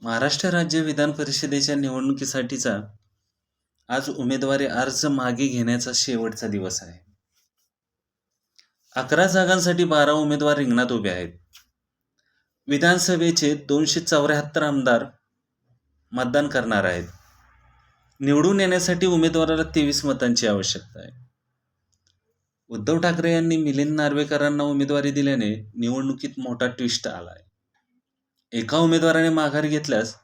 महाराष्ट्र राज्य विधान परिषदेच्या निवडणुकीसाठीचा आज उमेदवारी अर्ज मागे घेण्याचा शेवटचा दिवस आहे. अकरा जागांसाठी बारा उमेदवार रिंगणात उभे आहेत. विधानसभेचे दोनशे चौऱ्याहत्तर आमदार मतदान करणार आहेत. निवडून येण्यासाठी उमेदवाराला तेवीस मतांची आवश्यकता आहे. उद्धव ठाकरे यांनी मिलिंद नार्वेकरांना उमेदवारी दिल्याने निवडणुकीत मोठा ट्विस्ट आला आहे एका उमेदवाराने माघार घेतल्यास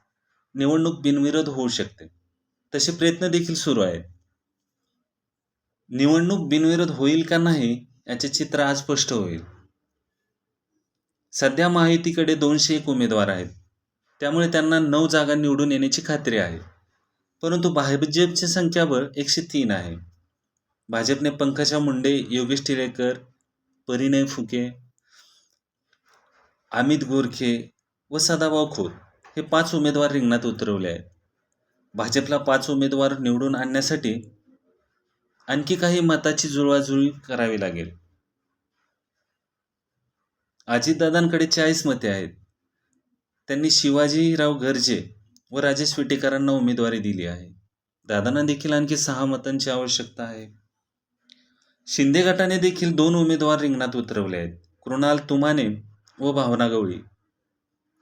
निवडणूक बिनविरोध होऊ शकते. तसे प्रयत्न देखील सुरू आहेत. निवडणूक बिनविरोध होईल का नाही याचे चित्र आज स्पष्ट होईल. सध्या महायुतीकडे दोनशे एक उमेदवार आहेत. त्यामुळे त्यांना नऊ जागा निवडून येण्याची खात्री आहे. परंतु भाजपची संख्याबळ एकशे तीन आहे. भाजपने पंकजा मुंडे योगेश टिळेकर परिणय फुके अमित गोरखे व सदाभाऊ खोत हे पाच उमेदवार रिंगणात उतरवले आहेत. भाजपला पाच उमेदवार निवडून आणण्यासाठी आणखी काही मताची जुळवाजुळी करावी लागेल. अजितदादांकडे चाळीस मते आहेत. त्यांनी शिवाजीराव गर्जे व राजेश विटेकरांना उमेदवारी दिली आहे. दादांना देखील आणखी सहा मतांची आवश्यकता आहे. शिंदे गटाने देखील दोन उमेदवार रिंगणात उतरवले आहेत. कृणाल तुमाने व भावना गवळी.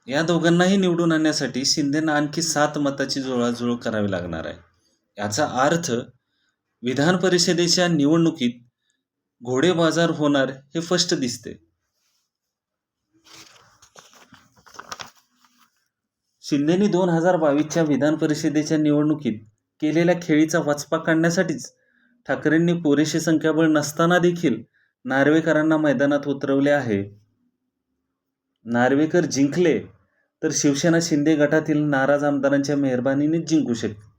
या दोघांनाही निवडून आणण्यासाठी शिंदेना आणखी सात मताची जुळाजुळ करावी लागणार आहे. याचा अर्थ विधान परिषदेच्या निवडणुकीत घोडेबाजार होणार हे स्पष्ट दिसते. शिंदेनी दोन हजार बावीसच्या विधान परिषदेच्या निवडणुकीत केलेल्या खेळीचा वचपा काढण्यासाठीच ठाकरेंनी पुरेशी संख्याबळ नसताना देखील नार्वेकरांना मैदानात उतरवले आहे. नार्वेकर जिंकले तर शिवसेना शिंदे गटातील नाराज आमदारांच्या मेहरबानीने जिंकू शकते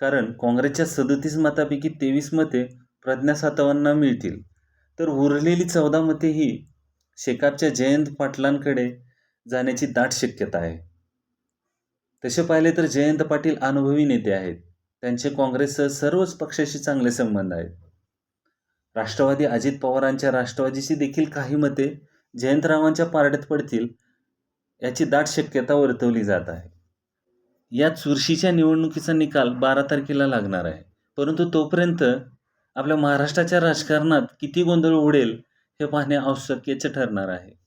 कारण काँग्रेसच्या सदतीस मतापैकी तेवीस मते प्रज्ञा सातवांना मिळतील. तर उरलेली चौदा मते ही शेकापच्या जयंत पाटलांकडे जाण्याची दाट शक्यता आहे. तसे पाहिले तर जयंत पाटील अनुभवी नेते आहेत. त्यांचे काँग्रेससह सर्वच पक्षाशी चांगले संबंध आहेत. राष्ट्रवादी अजित पवारांच्या राष्ट्रवादीशी देखील काही मते जयंतरावांच्या पारड्यात पडतील याची दाट शक्यता वर्तवली जात आहे. या चुरशीच्या निवडणुकीचा निकाल बारा तारखेला लागणार आहे. परंतु तोपर्यंत आपल्या महाराष्ट्राच्या राजकारणात किती गोंधळ उडेल हे पाहणे आवश्यकच ठरणार आहे.